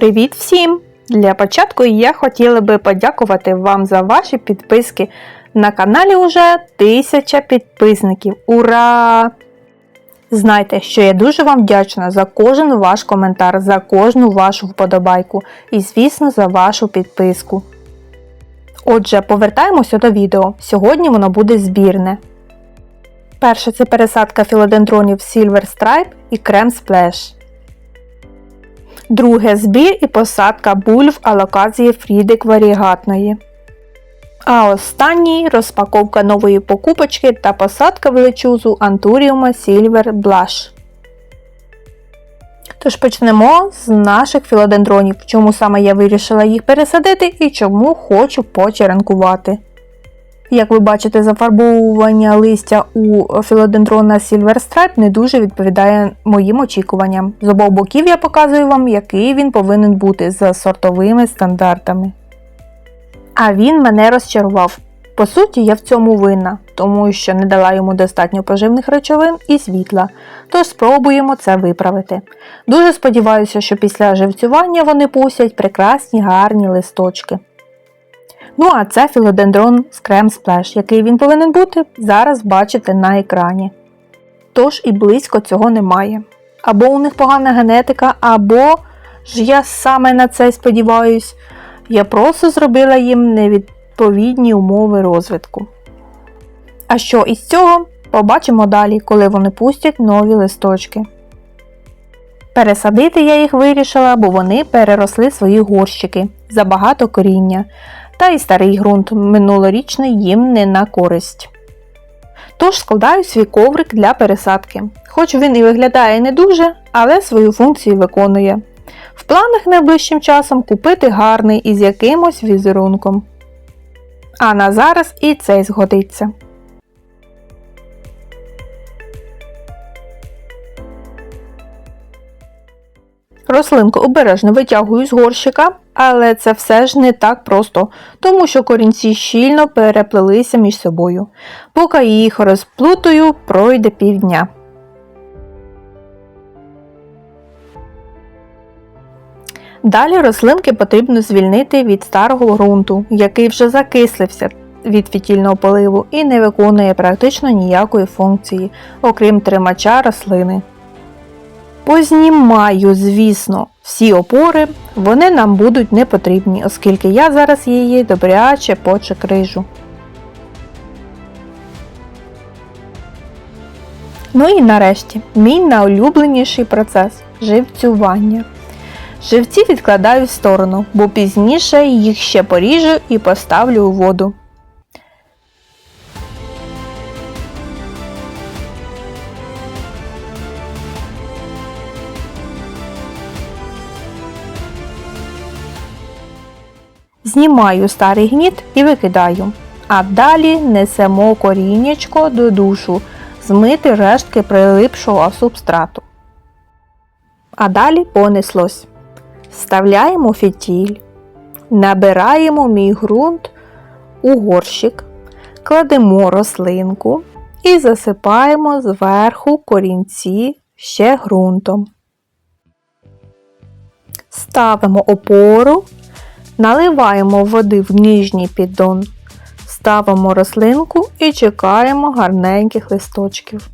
Привіт всім! Для початку я хотіла би подякувати вам за ваші підписки. На каналі вже 1000 підписників. Ура! Знайте, що я дуже вам вдячна за кожен ваш коментар, за кожну вашу вподобайку і, звісно, за вашу підписку. Отже, повертаємося до відео. Сьогодні воно буде збірне. Перше це пересадка філодендронів Silver Stripe і крем Splash. Друге збір і посадка бульв алоказії фрідик варігатної. А останній розпаковка нової покупочки та посадка величузу Антуріума Silver Blush. Тож почнемо з наших філодендронів, чому саме я вирішила їх пересадити і чому хочу почеренкувати. Як ви бачите, зафарбовування листя у філодендрона Silver Stripe не дуже відповідає моїм очікуванням. З обох боків я показую вам, який він повинен бути за сортовими стандартами. А він мене розчарував. По суті, я в цьому винна, тому що не дала йому достатньо поживних речовин і світла, тож спробуємо це виправити. Дуже сподіваюся, що після живцювання вони пустять прекрасні гарні листочки. Ну а це філодендрон з крем Splash, який він повинен бути, зараз бачите на екрані. Тож і близько цього немає. Або у них погана генетика, або ж я саме на це сподіваюсь, я просто зробила їм невідповідні умови розвитку. А що із цього побачимо далі, коли вони пустять нові листочки. Пересадити я їх вирішила, бо вони переросли свої горщики забагато коріння та й старий ґрунт минулорічний їм не на користь. Тож складаю свій коврик для пересадки. Хоч він і виглядає не дуже, але свою функцію виконує. В планах найближчим часом купити гарний із якимось візерунком. А на зараз і цей згодиться. Рослинку обережно витягую з горщика, але це все ж не так просто, тому що корінці щільно переплелися між собою. Поки їх розплутаю, пройде півдня. Далі рослинки потрібно звільнити від старого ґрунту, який вже закислився від фітільного поливу і не виконує практично ніякої функції, окрім тримача рослини. Познімаю, звісно, всі опори, вони нам будуть не потрібні, оскільки я зараз її добряче почекрижу. Ну і нарешті, мій найулюбленіший процес живцювання. Живці відкладаю в сторону, бо пізніше їх ще поріжу і поставлю у воду. Знімаю старий гніт і викидаю. А далі несемо коріннячко до душу, змити рештки прилипшого субстрату. А далі понеслось. Вставляємо фітіль, набираємо мій ґрунт у горщик, кладемо рослинку і засипаємо зверху корінці ще ґрунтом. Ставимо опору Наливаємо води в ніжній піддон, ставимо рослинку і чекаємо гарненьких листочків.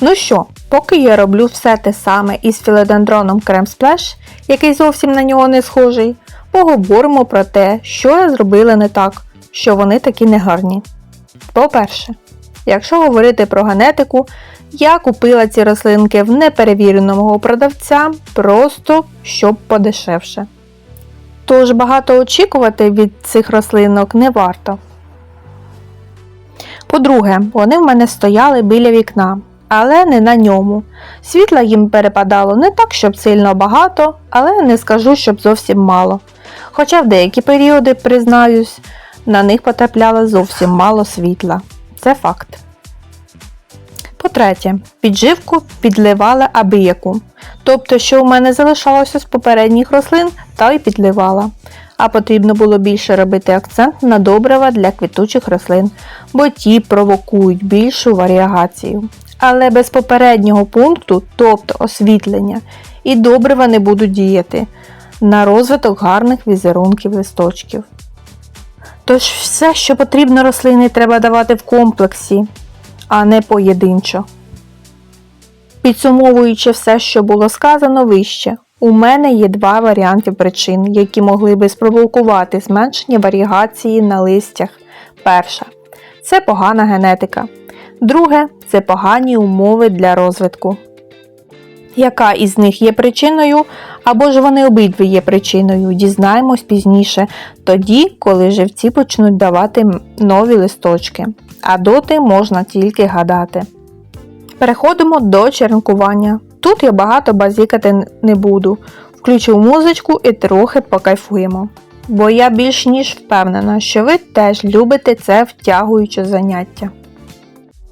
Ну що, поки я роблю все те саме із філодендроном Крем Splash, який зовсім на нього не схожий, поговоримо про те, що я зробила не так, що вони такі негарні. По-перше, Якщо говорити про генетику, я купила ці рослинки в неперевіреного продавця, просто щоб подешевше. Тож багато очікувати від цих рослинок не варто. По-друге, вони в мене стояли біля вікна, але не на ньому. Світла їм перепадало не так, щоб сильно багато, але не скажу, щоб зовсім мало. Хоча в деякі періоди, признаюсь, на них потрапляло зовсім мало світла. Це факт. По-третє, підживку підливала абияку. Тобто, що у мене залишалося з попередніх рослин, та й підливала. А потрібно було більше робити акцент на добрива для квітучих рослин, бо ті провокують більшу варіагацію. Але без попереднього пункту, тобто освітлення, і добрива не будуть діяти на розвиток гарних візерунків листочків. Тож все, що потрібно рослині, треба давати в комплексі, а не поєдинчо. Підсумовуючи все, що було сказано вище, у мене є два варіанти причин, які могли би спровокувати зменшення варігації на листях. Перша це погана генетика. Друге це погані умови для розвитку. Яка із них є причиною, або ж вони обидві є причиною, дізнаємось пізніше, тоді, коли живці почнуть давати нові листочки, а доти можна тільки гадати. Переходимо до черенкування. Тут я багато базікати не буду. Включу музичку і трохи покайфуємо. Бо я більш ніж впевнена, що ви теж любите це втягуюче заняття.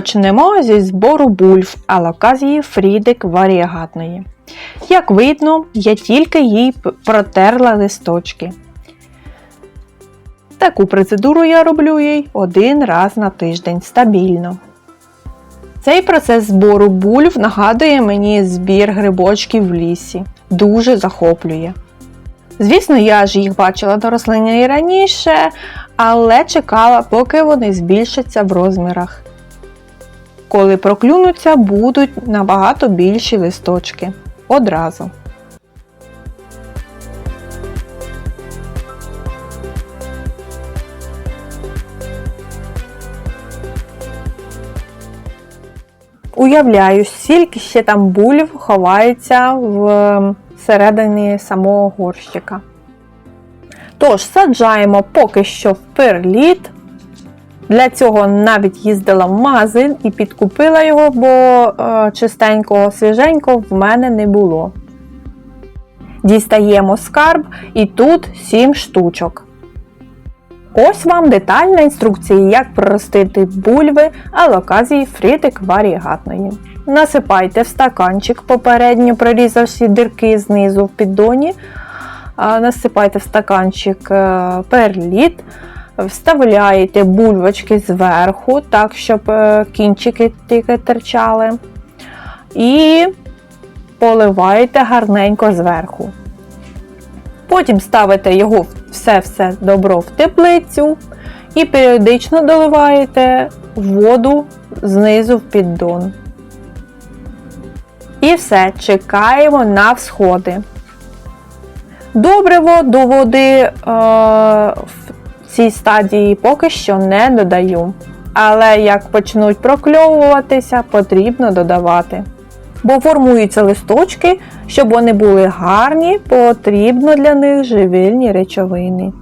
Почнемо зі збору бульв алоказії Фрідик варіагатної. Як видно, я тільки їй протерла листочки. Таку процедуру я роблю їй один раз на тиждень стабільно. Цей процес збору бульв нагадує мені збір грибочків в лісі. Дуже захоплює. Звісно, я ж їх бачила на рослині і раніше, але чекала, поки вони збільшаться в розмірах. Коли проклюнуться, будуть набагато більші листочки. Одразу. Уявляю, скільки ще там бульв ховається в середині самого горщика. Тож, саджаємо поки що в перліт. Для цього навіть їздила в магазин і підкупила його, бо е, чистенького, свіженького в мене не було. Дістаємо скарб і тут 7 штучок. Ось вам детальна інструкція, як проростити бульви алоказії фритик варігатної. Насипайте в стаканчик, попередньо прорізавши дірки знизу в піддоні. Насипайте в стаканчик е, перліт, вставляєте бульбочки зверху, так, щоб е, кінчики тільки терчали. І поливаєте гарненько зверху. Потім ставите його все-все добро в теплицю і періодично доливаєте воду знизу в піддон. І все, чекаємо на всходи. Добриво до води е, цій стадії поки що не додаю. Але як почнуть прокльовуватися, потрібно додавати. Бо формуються листочки, щоб вони були гарні, потрібно для них живильні речовини.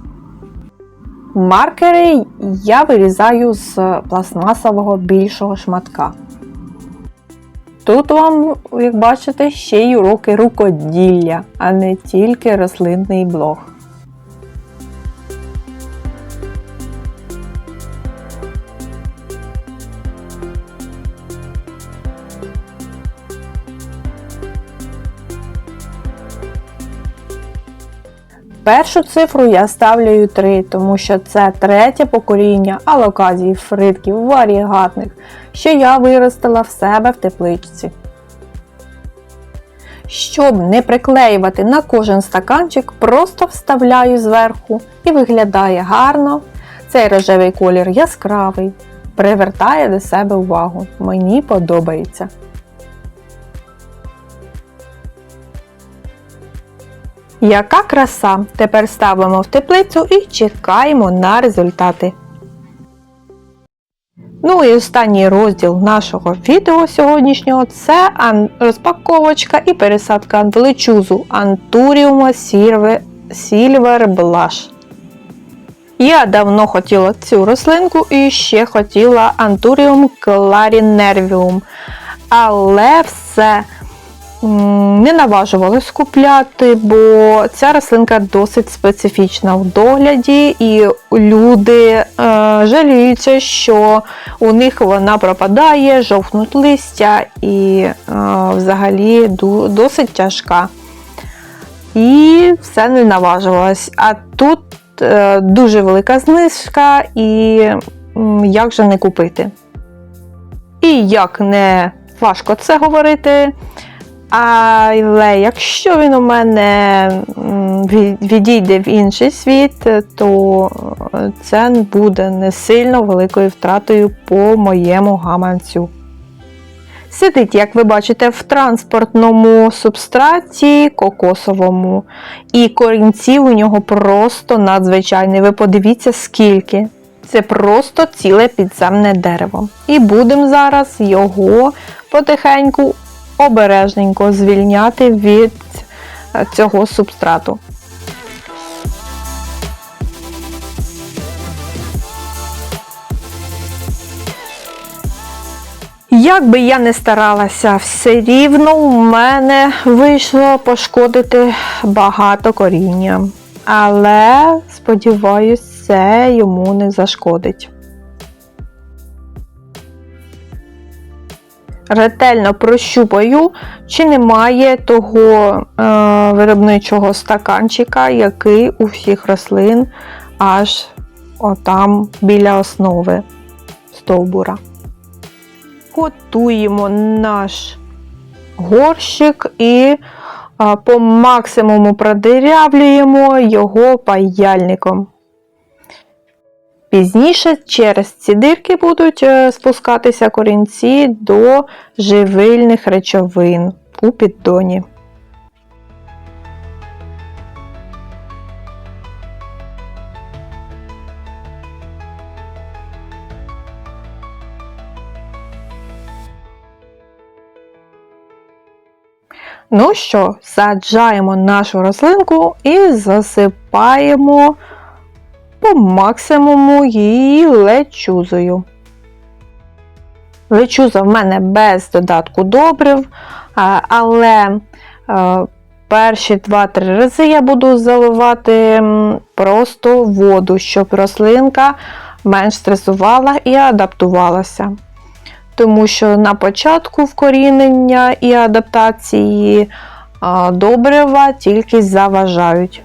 Маркери я вирізаю з пластмасового більшого шматка. Тут вам, як бачите, ще й уроки рукоділля, а не тільки рослинний блог. Першу цифру я ставлю 3, тому що це третє покоління алоказій, фритків, варігатних, що я виростила в себе в тепличці. Щоб не приклеювати на кожен стаканчик, просто вставляю зверху і виглядає гарно. Цей рожевий колір яскравий, привертає до себе увагу. Мені подобається. Яка краса! Тепер ставимо в теплицю і чекаємо на результати. Ну і останній розділ нашого відео сьогоднішнього це розпаковочка і пересадка англичузу Антуріума Silver Blush. Я давно хотіла цю рослинку і ще хотіла Антуріум Clarinervium. Але все не наважувалась купляти, бо ця рослинка досить специфічна в догляді, і люди е, жаліються, що у них вона пропадає, жовтнуть листя і е, взагалі досить тяжка. І все не наважувалась. А тут е, дуже велика знижка, і як же не купити. І як не важко це говорити. Але якщо він у мене відійде в інший світ, то це буде не сильно великою втратою по моєму гаманцю. Сидить, як ви бачите, в транспортному субстраті кокосовому, і корінців у нього просто надзвичайний. Ви подивіться, скільки. Це просто ціле підземне дерево. І будемо зараз його потихеньку обережненько звільняти від е, цього субстрату. Як би я не старалася, все рівно у мене вийшло пошкодити багато коріння. Але, сподіваюсь, це йому не зашкодить. Ретельно прощупаю, чи немає того е, виробничого стаканчика, який у всіх рослин аж отам біля основи стовбура. Готуємо наш горщик і е, по максимуму продирявлюємо його паяльником. Пізніше через ці дирки будуть е, спускатися корінці до живильних речовин у піддоні. Ну що, саджаємо нашу рослинку і засипаємо по максимуму її лечузою. Лечуза в мене без додатку добрив, але е, перші 2-3 рази я буду заливати просто воду, щоб рослинка менш стресувала і адаптувалася. Тому що на початку вкорінення і адаптації добрива тільки заважають.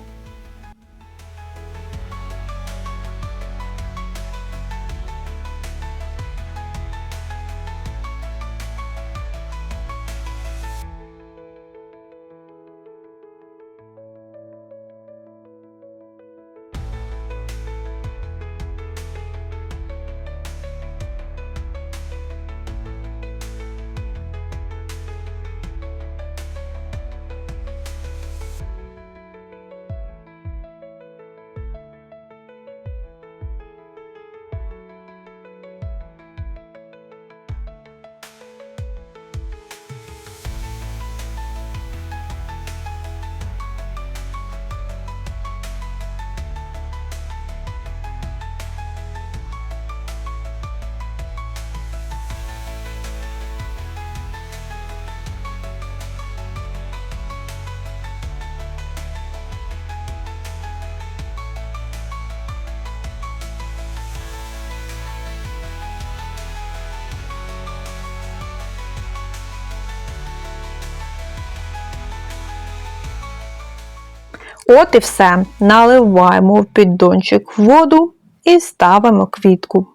От і все. Наливаємо в піддончик воду і ставимо квітку.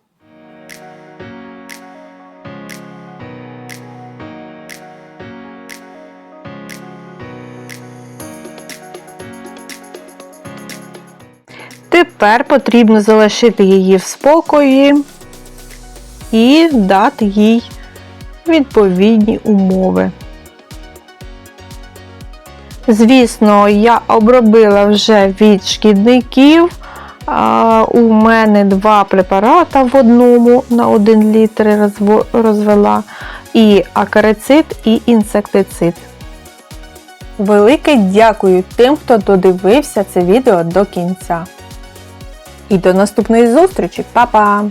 Тепер потрібно залишити її в спокої і дати їй відповідні умови. Звісно, я обробила вже від шкідників. У мене два препарата в одному на 1 літр розвела. І акарицид, і інсектицид. Велике дякую тим, хто додивився це відео до кінця. І до наступної зустрічі, Па-па!